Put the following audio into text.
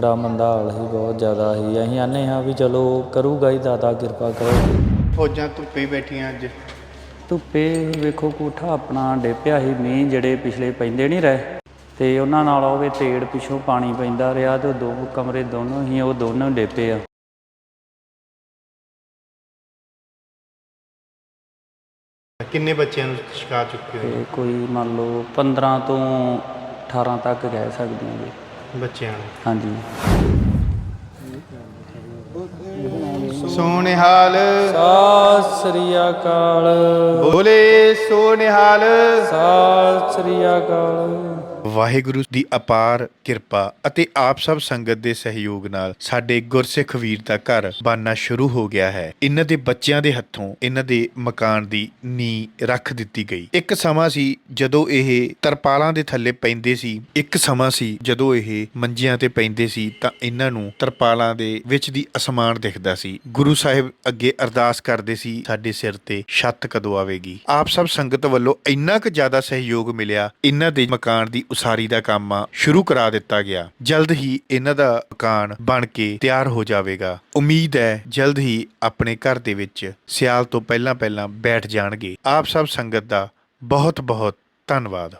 ਬੜਾ ਮੰਦਾ ਹਾਲ ਸੀ ਬਹੁਤ ਜ਼ਿਆਦਾ ਸੀ ਅਸੀਂ ਆਨੇ ਹਾਂ ਵੀ ਚਲੋ ਕਰੂਗਾ ਹੀ ਦਾਦਾ ਕਿਰਪਾ ਕਰੋ। ਫੌਜਾਂ ਧੁੱਪੇ ਬੈਠੀਆਂ ਅੱਜ। ਧੁੱਪੇ ਵੇਖੋ ਕੋਠਾ ਆਪਣਾ ਡੇਪਿਆ ਸੀ ਮੀਂਹ ਜਿਹੜੇ ਪਿਛਲੇ ਪੈਂਦੇ ਨਹੀਂ ਰਹੇ। ਤੇ ਉਹਨਾਂ ਨਾਲ ਉਹਦੇ ਤੇੜ ਪਿੱਛੋਂ ਪਾਣੀ ਪੈਂਦਾ ਰਿਹਾ ਤੇ ਉਹ ਦੋ ਕਮਰੇ ਦੋਨੋਂ ਹੀ ਉਹ ਦੋਨੋਂ ਡੇਪੇ ਆ। ਕਿੰਨੇ ਬੱਚਿਆਂ ਨੂੰ ਛਕਾ ਚੁੱਕੇ ਹੋ? ਤੇ ਕੋਈ ਮੰਨ ਲਓ 15 ਤੋਂ 18 ਤੱਕ ਕਹਿ ਸਕਦੇ ਹਾਂ ਜੀ। ਬੱਚਿਆਂ ਨੂੰ। ਹਾਂਜੀ। ਸੋਨਿਹਾਲ। ਸਤਿ ਸ੍ਰੀ ਅਕਾਲ। ਬੋਲੇ ਸੋਨਿਹਾਲ। ਸਤਿ ਸ੍ਰੀ ਅਕਾਲ। ਵਾਹਿਗੁਰੂ ਦੀ ਅਪਾਰ ਕਿਰਪਾ ਅਤੇ ਆਪ ਸਭ ਸੰਗਤ ਦੇ ਸਹਿਯੋਗ ਨਾਲ ਸਾਡੇ ਗੁਰਸਿੱਖ ਵੀਰ ਦਾ ਘਰ ਬਣਨਾ ਸ਼ੁਰੂ ਹੋ ਗਿਆ ਹੈ। ਇਹਨਾਂ ਦੇ ਬੱਚਿਆਂ ਦੇ ਹੱਥੋਂ ਇਹਨਾਂ ਦੇ ਮਕਾਨ ਦੀ ਨੀਂਹ ਰੱਖ ਦਿੱਤੀ ਗਈ। ਇੱਕ ਸਮਾਂ ਸੀ ਜਦੋਂ ਇਹ ਤਰਪਾਲਾਂ ਦੇ ਥੱਲੇ ਪੈਂਦੇ ਸੀ। ਇੱਕ ਸਮਾਂ ਸੀ ਜਦੋਂ ਇਹ ਮੰਜਿਆਂ ਤੇ ਪੈਂਦੇ ਸੀ ਤਾਂ ਇਹਨਾਂ ਨੂੰ ਤਰਪਾਲਾਂ ਦੇ ਵਿੱਚ ਦੀ ਅਸਮਾਨ ਦਿਖਦਾ ਸੀ। ਗੁਰੂ ਸਾਹਿਬ ਅੱਗੇ ਅਰਦਾਸ ਕਰਦੇ ਸੀ, ਸਾਡੇ ਸਿਰ ਤੇ ਛੱਤ ਕਦੋਂ ਆਵੇਗੀ? ਆਪ ਸਭ ਸੰਗਤ ਵੱਲੋਂ ਇੰਨਾ ਕੁ ਜ਼ਿਆਦਾ ਸਹਿਯੋਗ ਮਿਲਿਆ। ਇਹਨਾਂ ਦੇ ਮਕਾਨ ਦੀ ਉਸਾਰੀ ਦਾ ਕੰਮ ਆ, ਸ਼ੁਰੂ ਕਰਾ ਦਿੱਤਾ ਗਿਆ। ਜਲਦ ਹੀ ਇਹਨਾਂ ਦਾ ਮਕਾਨ ਬਣ ਕੇ ਤਿਆਰ ਹੋ ਜਾਵੇਗਾ। ਉਮੀਦ ਹੈ ਜਲਦ ਹੀ ਆਪਣੇ ਘਰ ਦੇ ਵਿੱਚ ਸਿਆਲ ਤੋਂ ਪਹਿਲਾਂ ਪਹਿਲਾਂ ਬੈਠ ਜਾਣਗੇ। ਆਪ ਸਭ ਸੰਗਤ ਦਾ ਬਹੁਤ ਬਹੁਤ ਧੰਨਵਾਦ।